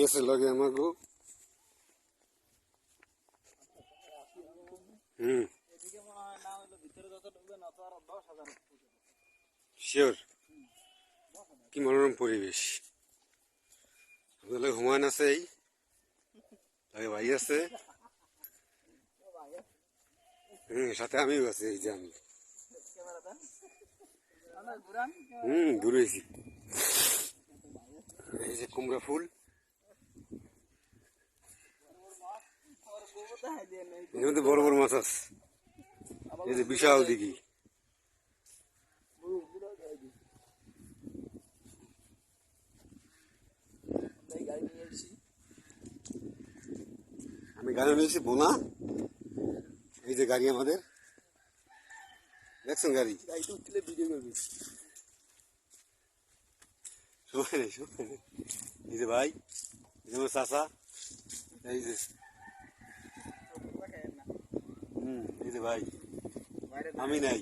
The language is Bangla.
আছে লগে আমাকে হুম শিওর কি মনোরম পরিবেশ আপনাদের হুমায়ুন আছে এই লগে ভাই আছে হুম সাথে আমিও আছি এই যে আমি হুম ঘুরেছি এই যে কুমড়া ফুল মধ্যে বড় বড় মাছ আছে। এই যে বিশাল দিঘি। আমি গাড়ি নিয়েছি বোনা। এই যে গাড়ি আমাদের। দেখছেন গাড়ি? সময় নেই সময় নেই। এই যে ভাই, এই যে আমার চাষা এই যে এই যে ভাই। আমি নাই।